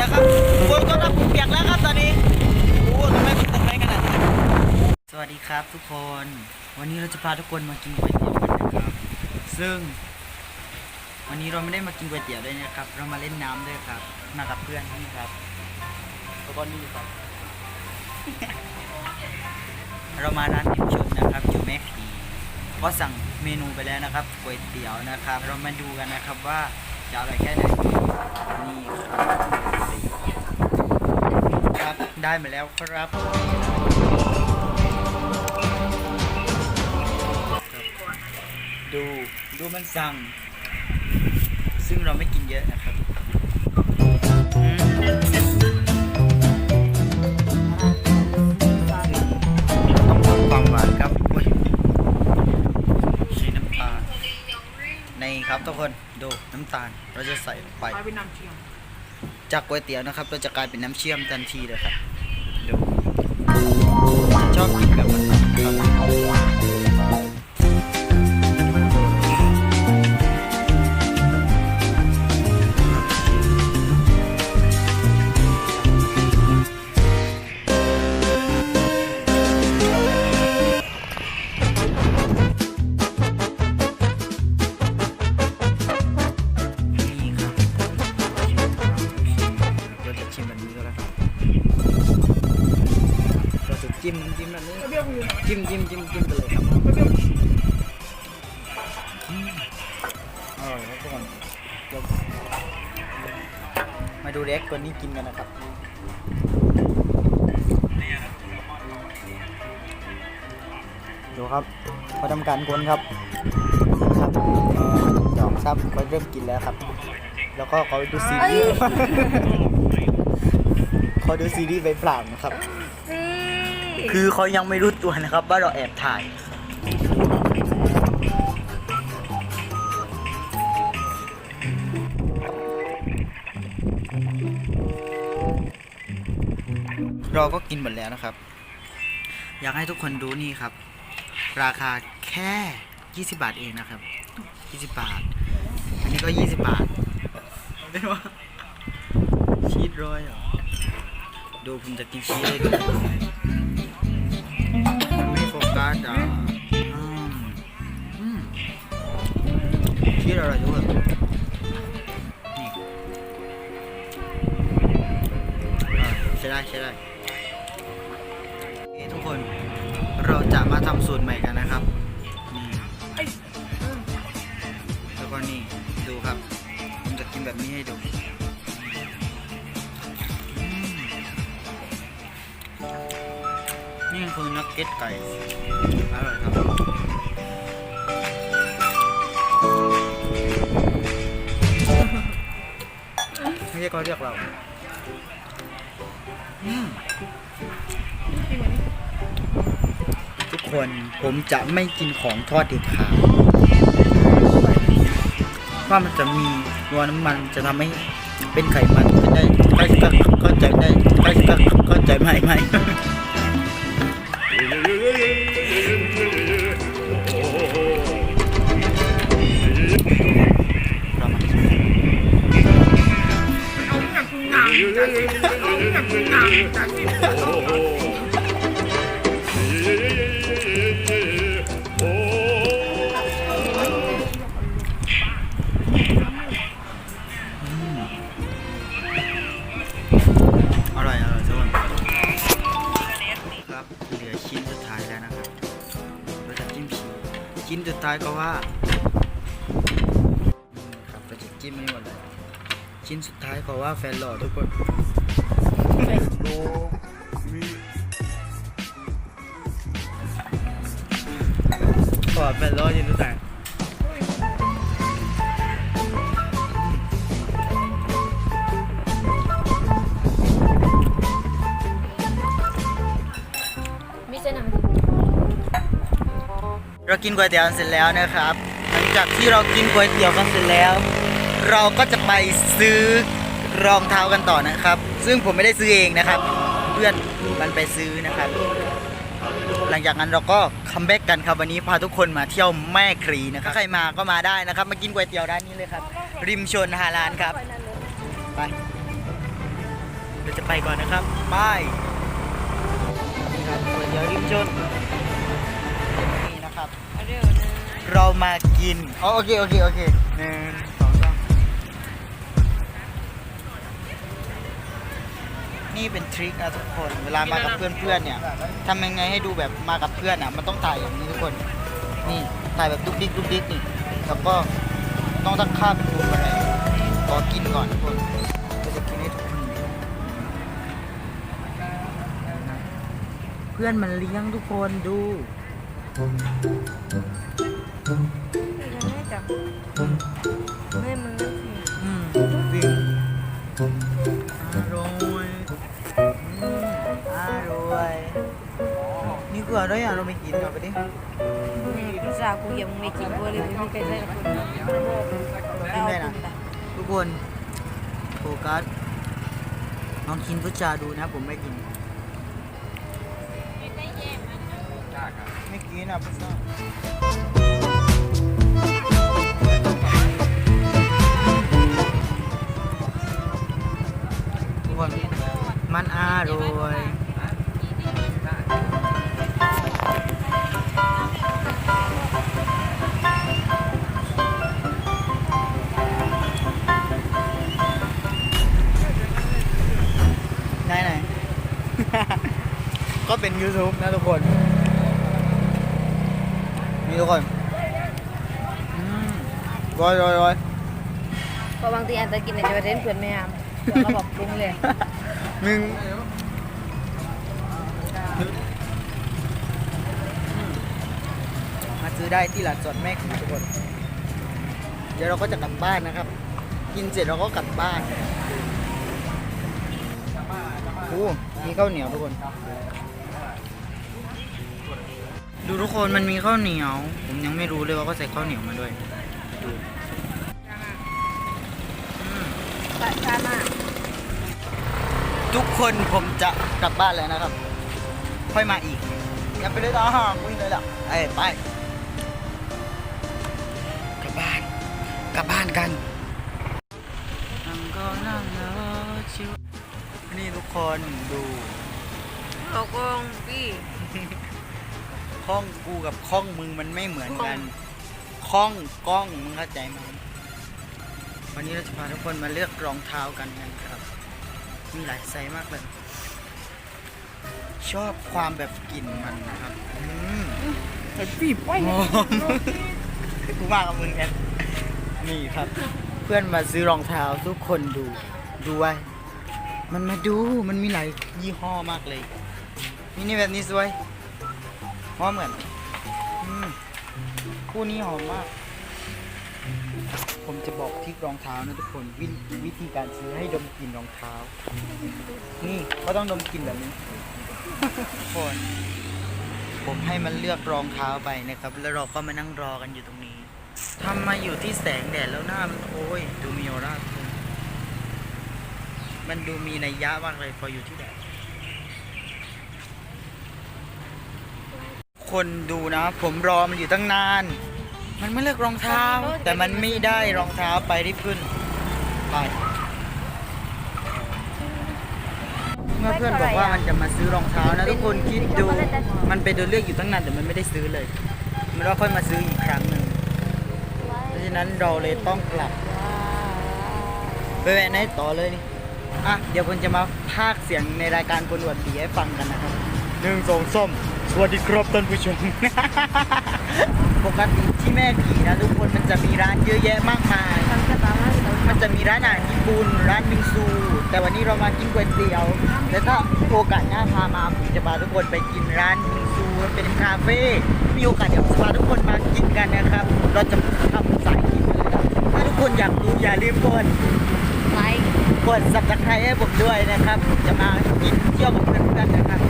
นะครับคนก็ต้องเปียกแล้วครับตอนนี้โอ้ทำไมมันตกแรงขนาดนี้สวัสดีครับทุกคน วันนี้เราจะพาทุกคนมากินก๋วยเตี๋ยวกันนะครับ ซึ่ง วันนี้เราไม่ได้มากินก๋วยเตี๋ยวด้วยนะครับ เรามาเล่นน้ำด้วยครับ มากับเพื่อนนี่ครับแล้วก็นนี่ครับ เรามาร้านทิมชุนนะครับจูแม็กซีก็สั่งเมนูไปแล้วนะครับก๋วยเตี๋ยวนะครับ เรามาดูกันนะครับว่า จะอะไรแค่ไหนนี่ครับครับได้มาแล้วครับดูดูมันสั่ง ซึ่งเราไม่กินเยอะนะครับ ทุกคนดูน้ำตาลเราจะใส่ลงไปไปเป็นน้ำเชียงจากก๋วยเตี๋ยวนะครับ เราจะกลายเป็นน้ำเชื่อมทันทีเลยครับดูชอบกิน จิ้มจิ้มแบบนี้จิ้มจิ้มจิ้มจิ้มไปเลยครับอร่อยครับทุกคนมาดูเล็กคนนี้กินกันนะครับดูครับเขาทำการคนครับครับดอกซับเขาเริ่มกินแล้วครับ แล้วก็เขาดูซีรีส์เขาดูซีรีส์ไปเปล่านะครับ คือเขายังไม่รู้ตัวนะครับว่าเราแอบถ่าย เราก็กินหมดแล้วนะครับ อยากให้ทุกคนดูนี่ครับ ราคาแค่ 20 บาทเองนะครับ 20 บาท อันนี้ก็ 20 บาทไม่ว่าชีสโรยเหรอดูผมจะกินชีสให้ดู ชีสอร่อยู่ใช่ได้ใช่ได้โอเคทุกคนเราจะมาทำสูตรใหม่กันนะครับแล้วก็นี่ดูครับผมจะกินแบบนี้ให้ดูนี่คือนักเก็ตไก่อร่อยครับ ช่เขาเรียกเราอืมทุกคนผมจะไม่กินของทอดเด็ดขาดว่ามันจะมีตัวน้ำมันจะทำให้เป็นไขมันเป็นได้ใกล้ก็เข้าใจได้ใกล้ก็เข้าใจไหมไหม อร่อยอร่อยทุกคนครับเหลือชิ้นสุดท้ายแล้วนะครับเราจะจิ้มชิ้นชิ้นสุดท้ายก็ว่าอืมครับเราจะจิ้มให้หมดเลย ชิ้นสุดท้ายก็ว่าแฟนหล่อทุกคนโลมีขอแฟนหล่ออยังรู้จักไม่ใช่หนังเรากินก๋วยเตี๋ยวเสร็จแล้วนะครับ หลังจากที่เรากินก๋วยเตี๋ยวกันเสร็จแล้ว เราก็จะไปซื้อรองเท้ากันต่อนะครับ ซึ่งผมไม่ได้ซื้อเองนะครับ เพื่อนมันไปซื้อนะครับ หลังจากนั้นเราก็คัมแบ็กกันครับวันนี้พาทุกคนมาเที่ยวแม่ครีนะครับใครมาก็มาได้นะครับ มากินก๋วยเตี๋ยวร้านนี้เลยครับ ริมชนฮาลานครับ ไปเราจะไปก่อนนะครับบายนี่ครับก๋วยเตี๋ยวริมชนเร็วนะเรามากินอ๋อโอเคโอเคโอเคหนึ่ง นี่เป็นทริคนะทุกคน เวลามากับเพื่อนๆเนี่ยทำยังไงให้ดูแบบมากับเพื่อนอะ มันต้องถ่ายอย่างนี้ทุกคน นี่ถ่ายแบบดุกดิกดุกดิกนี่ แล้วก็ต้องตั้งค่าเป็นรูปอะไรขอกินก่อนทุกคนเราจะกินให้ทุกคนเพื่อนมันเลี้ยงทุกคนดูไม่จับไม่มึงนั่นสิอื นี่คืออะไรอะเราไม่กินเอาไปดิพิซซ่ากูยังไม่กินกูเลยไม่มีใครได้คนเอาคุณตาทุกคนโฟกัสลองกินพุชาดูนะผมไม่กินไม่กินอะพุชา YouTube นะทุกคน นี่ทุกคนอืมรอยรอยรอยเพราะบางทีอาจจะกินในจะไปเล่นเพื่อนไม่ยามเราบอกปรุงเลยมึงมาซื้อได้ที่หลานสวนแม่คุณทุกคน เดี๋ยวเราก็จะกลับบ้านนะครับ กินเสร็จเราก็กลับบ้านโอ้มีข้าวเหนียวทุกคน ดูทุกคนมันมีข้าวเหนียว ผมยังไม่รู้เลยว่าเขาใส่ข้าวเหนียวมาด้วยดูอืมปลาชามากทุกคนผมจะกลับบ้านแล้วนะครับ ค่อยมาอีกอย่าไปเลยต่อห่างวิ่งเลยล่ะเอ้ยไป กลับบ้าน กลับบ้านกันนั่งก็นั่งรอชิวนี่ทุกคนดูเรากงพี่ ข้องกูกับข้องมึงมันไม่เหมือนกัน ข้องกล้องมึงเข้าใจไหมวันนี้เราจะพาทุกคนมาเลือกรองเท้ากันนะครับ มีหลายไซส์มากเลย ชอบความแบบกลิ่นมันนะครับอืมไอ้ปีไปหอมกูมากับมึงกันนี่ครับ เพื่อนมาซื้อรองเท้าทุกคนดูดูไว้มันมาดูมันมีหลายยี่ห้อมากเลยนี่นี่แบบนี้สวย หอมเหมือนอืมคู่นี้หอมมาก ผมจะบอกที่รองเท้านะทุกคนวิวิธีการซื้อให้ดมกลิ่นรองเท้า นี่ก็ต้องดมกลิ่นแบบนี้ทุกคนผมให้มันเลือกรองเท้าไปนะครับ แล้วเราก็มานั่งรอกันอยู่ตรงนี้ทำมาอยู่ที่แสงแดดแล้วหน้ามันโอ้ย ดูมีออร่าขึ้นมันดูมีนัยยะมากเลยพออยู่ที่แดด คนดูนะ ผมรอมันอยู่ตั้งนาน มันไม่เลือกรองเท้า แต่มันไม่ได้รองเท้าไปที่ขึ้นไปเมื่อเพื่อนบอกว่ามันจะมาซื้อรองเท้านะทุกคนคิดดูมันไปเดินเลือกอยู่ตั้งนานแต่มันไม่ได้ซื้อเลย มันว่าค่อยมาซื้ออีกครั้งหนึ่งเพราะฉะนั้นเราเลยต้องกลับไปแวะไหนต่อเลยนี่อะเดี๋ยวผมจะมาพากเสียงในรายการคนอวดผีให้ฟังกันนะครับ หนึ่งสองส้มสวัสดีครับท่านผู้ชม ปกติที่แม่ผีนะทุกคนมันจะมีร้านเยอะแยะมากมายทำกระตามาเรามันจะมีร้านอาหารญี่ปุ่นร้านบิงซู แต่วันนี้เรามากินก๋วยเตี๋ยวแต่ถ้าโอกาสหน้าพามาผมจะพาทุกคนไปกินร้านบิงซูมันเป็นคาเฟ่มีโอกาสเดี๋ยวผมจะพาทุกคนมากินกันนะครับ เราจะทำสายกินเลยครับถ้าทุกคนอยากดูอย่าลืมกดไลค์กด subscribe ให้ผมด้วยนะครับ จะมากินเที่ยวกับเพื่อนๆนะครับ